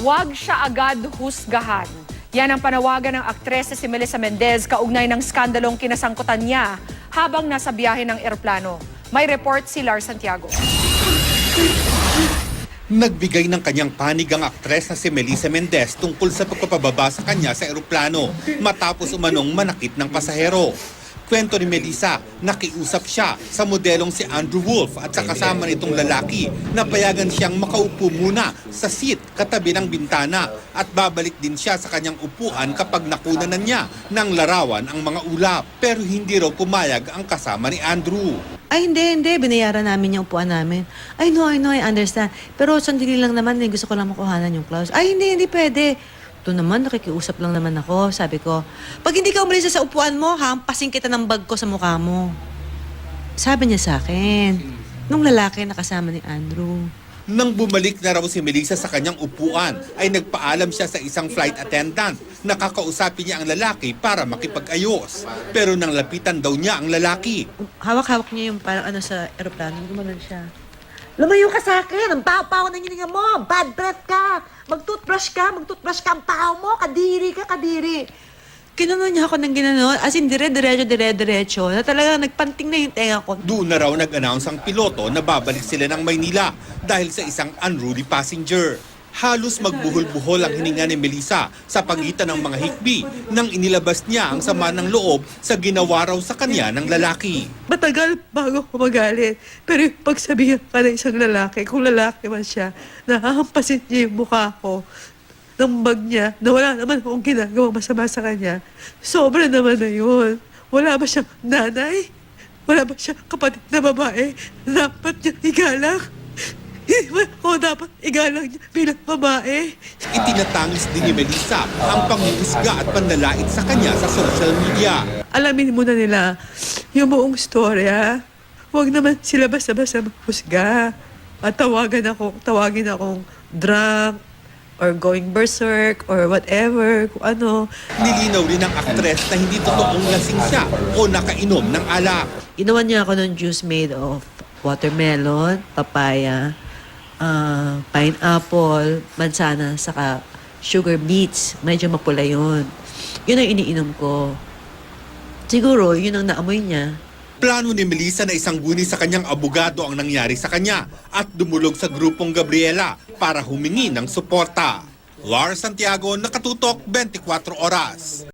Huwag siya agad husgahan. Yan ang panawagan ng aktres si Melissa Mendez kaugnay ng skandalong kinasangkutan niya habang nasa biyahe ng eroplano. May report si Lars Santiago. Nagbigay ng kanyang panig ang aktres na si Melissa Mendez tungkol sa pagpapababa sa kanya sa eroplano matapos umanong manakit ng pasahero. Kwento ni Melissa, nakiusap siya sa modelong si Andrew Wolf at sa kasama nitong lalaki na payagan siyang makaupo muna sa seat katabi ng bintana at babalik din siya sa kanyang upuan kapag nakunanan niya ng larawan ang mga ulap. Pero hindi raw pumayag ang kasama ni Andrew. Ay, hindi, hindi. Binayaran namin yung upuan namin. I know, I know, I understand. Pero sandali lang naman, gusto ko lang makuhanan yung clause. Ay, hindi, hindi pwede. Ito naman, nakikiusap lang naman ako. Sabi ko, pag hindi ka umalis sa upuan mo, hampasin kita ng bag ko sa mukha mo. Sabi niya sa akin, nung lalaki na kasama ni Andrew. Nang bumalik na raw si Melissa sa kanyang upuan, ay nagpaalam siya sa isang flight attendant na kakausapin niya ang lalaki para makipag-ayos. Pero nang lapitan daw niya ang lalaki, Hawak-hawak niya yung parang ano sa aeroplano. Gumanon siya. Lumayo ka sa akin! Ang pao-pao ng hininga mo! Bad breath ka! Mag-toothbrush ka! Mag-toothbrush ka! Ang pao mo! Kadiri ka! Kadiri! Kinanon niya ako ng ginanon. As in, dire-diretso, dire-diretso. Na talagang nagpanting na yung tenga ko. doon na raw nag-announce ang piloto na babalik sila ng Maynila dahil sa isang unruly passenger. Halos magbuhol-buhol ang hininga ni Melissa sa pagitan ng mga hikbi nang inilabas niya ang sama ng loob sa ginawa raw sa kanya ng lalaki. Matagal bago ako magalit. Pero yung pagsabihan ka ng isang lalaki, kung lalaki man siya, nahahampasin niya yung mukha ko ng bag niya na wala naman akong ginagawang masama sa kanya. Sobra naman na yun. Wala ba siyang nanay? Wala ba siyang kapatid na babae? Dapat niya igalang? Hindi ba ako dapat igalang niya bilang babae? Itinatangis din ni Melissa ang panghuhusga at panlalait sa kanya sa social media. alamin muna nila yung buong storya. Huwag naman sila basta-basta maghusga. At tawagan ako, tawagin akong drunk or going berserk or whatever, kung ano. Nilinaw rin ng aktres na hindi totoong lasing siya o nakainom ng alak. Ginawa niya ako ng juice made of watermelon, papaya, ah, pineapple, mansana, saka sugar beets. Medyo mapula yun. Yun ang iniinom ko. Siguro, yun ang naamoy niya. Plano ni Melissa na isang guni sa kanyang abogado ang nangyari sa kanya at dumulog sa grupong Gabriela para humingi ng suporta. Lars Santiago, Nakatutok, 24 Oras.